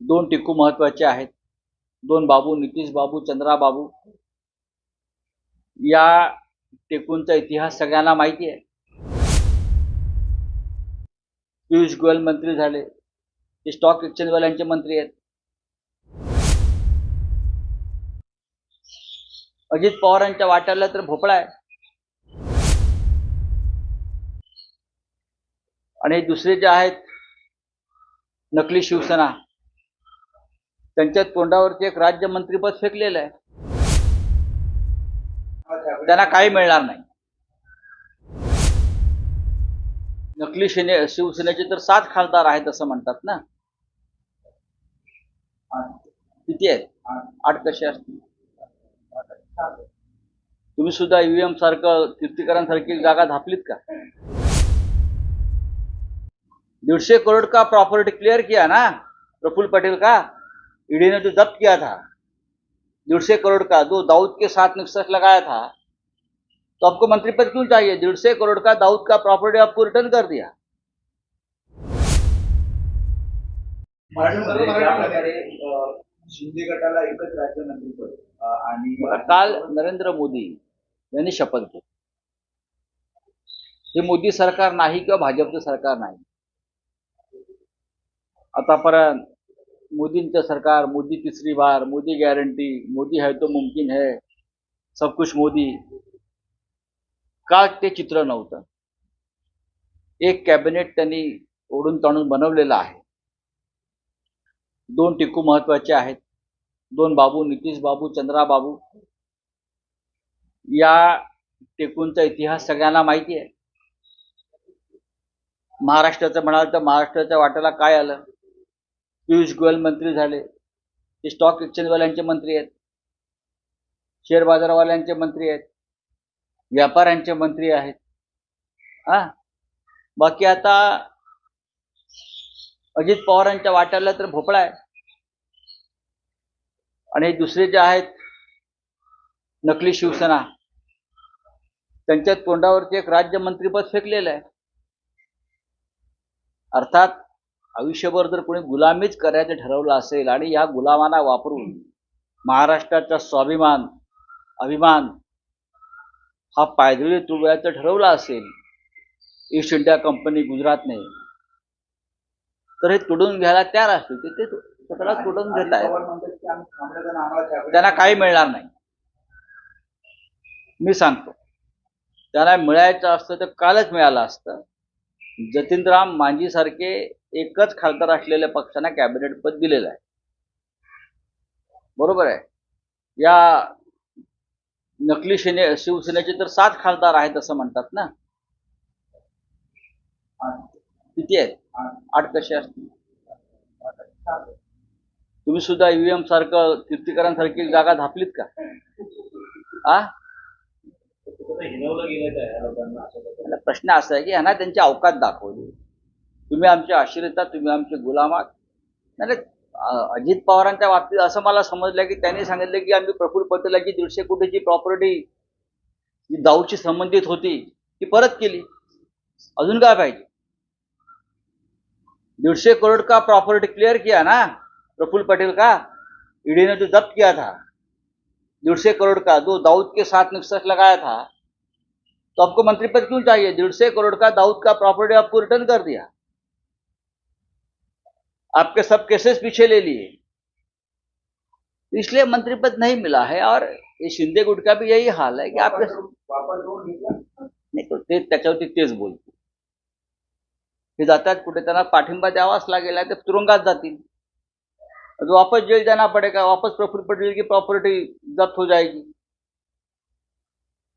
दोन टिकू महत्त्वाचे आहेत. दोन बाबू नितीश बाबू चंद्रा बाबू. या टेकूंचा इतिहास सगळ्यांना माहिती आहे. पियुष गोयल मंत्री झाले. ते स्टॉक एक्सचेंजवाल्यांचे मंत्री आहेत. अजित पवारांच्या वाट्याला तर भोपळा आहे. आणि दुसरे जे आहेत नकली शिवसेना. त्यांच्या तोंडावरती एक राज्यमंत्रीपद फेकलेलं आहे. त्यांना काही मिळणार नाही. नकली सेने शिवसेनेचे तर सात खासदार आहेत असं म्हणतात ना. किती आहेत? आठ कसे असतील? तुम्ही सुद्धा ईव्हीएम सारखं कीर्तीकरांसारखी जागा धापलीत का? दीडशे करोड़ का प्रॉपर्टी क्लिअर किया ना? प्रफुल्ल पटेल का? ईडी ने जो जब्त किया था डेढ़ सौ करोड़ का जो दाऊद के साथ निक्सस लगाया था तो आपको मंत्री पद क्यों चाहिए? डेढ़ सौ करोड़ का दाऊद का प्रॉपर्टी आपको रिटर्न कर दिया। शिंदे गटाला एकच राज्यमंत्रीपद आणि काल नरेंद्र मोदी यांनी शपथ घेतली. हे मोदी सरकार नाही किंवा भाजपचं सरकार नाही. आतापर्यंत मोदींचं सरकार मोदी तिसरी बार मोदी गॅरंटी मोदी है तो मुमकिन है सब कुछ मोदी. का ते चित्र नव्हतं. एक कॅबिनेट त्यांनी ओढून ताणून बनवलेलं आहे. दोन टिकू महत्त्वाचे आहेत. दोन बाबू नितीश बाबू चंद्रा बाबू. या टेकूंचा इतिहास सगळ्यांना माहिती आहे. महाराष्ट्राचं म्हणाल तर महाराष्ट्राच्या वाट्याला काय आलं? पियुष गोयल मंत्री झाले. ते स्टॉक एक्सचेंजवाल्यांचे मंत्री आहेत. शेअर बाजारवाल्यांचे मंत्री आहेत. व्यापाऱ्यांचे मंत्री आहेत. हा? बाकी आता अजित पवारांच्या वाट्याला तर भोपळा आहे. आणि दुसरे जे आहेत नकली शिवसेना. त्यांच्या तोंडावरती एक राज्यमंत्रीपद फेकलेलं आहे. अर्थात आयुष्यभर जर कोणी गुलामीच करायचं ठरवलं असेल आणि या गुलामांना वापरून महाराष्ट्राचा स्वाभिमान अभिमान हा पायदळी तुडवायचं ठरवलं असेल ईस्ट इंडिया कंपनी गुजरातने तर हे तुडून घ्यायला तयार असतील. ते ते स्वतःला तुडून घेत आहेत त्यावेळी- त्यांना काही मिळणार नाही. मी सांगतो. त्यांना मिळायचं असतं तर कालच मिळालं असतं. जतीनराम मांझीसारखे एकच खासदार असलेल्या पक्षांना कॅबिनेट पद दिलेलं आहे. बरोबर आहे? या नकली सेने शिवसेनेचे तर सात खासदार आहेत असं म्हणतात ना? किती आहेत? आठ कसे असतील? तुम्ही सुद्धा ईव्हीएम सारखं कीर्तिकरांसारखी जागा धापलीत का? आ हिनवलं गेलं काय या लोकांना असं कसं? मला प्रश्न असा आहे की यांना त्यांची अवकात दाखवली. तुम्ही आमचे आशीर्वाद तुम्ही आमचे गुलाम नाही म्हणजे, अजित पवारांच्या बाबतीत असं मला समजलं की त्यांनी सांगितलं की आम्ही प्रफुल्ल पटेलाची दीडशे कोटीची प्रॉपर्टी जी दाऊदशी संबंधित होती ती परत केली. अजून काय पाहिजे? दीडशे करोड़ का प्रॉपर्टी क्लियर किया ना प्रफुल्ल पटेल का? ईडी ने जो जब्त किया था. डेढ़ सौ करोड़ का? जो दाऊद के साथ निक्सस लगाया था तो आपको मंत्री पद क्यों चाहिए? डेढ़ सौ करोड़ का दाऊद का प्रॉपर्टी आपको रिटर्न कर दिया। आपके सब केसेस पीछे ले लिए। इसलिए मंत्री पद नहीं मिला है और ये शिंदे गुट का भी यही हाल है कि आपके नाही तो ते त्याच्यावरती तेच बोलतो हे। जातात कुठे त्यांना पाठिंबा द्यावाच लागेल ते तुरुंगात जातील. तो वापस जेल जाना पड़ेगा वापस प्रफुल्ल पटेल की प्रॉपर्टी जब्त हो जाएगी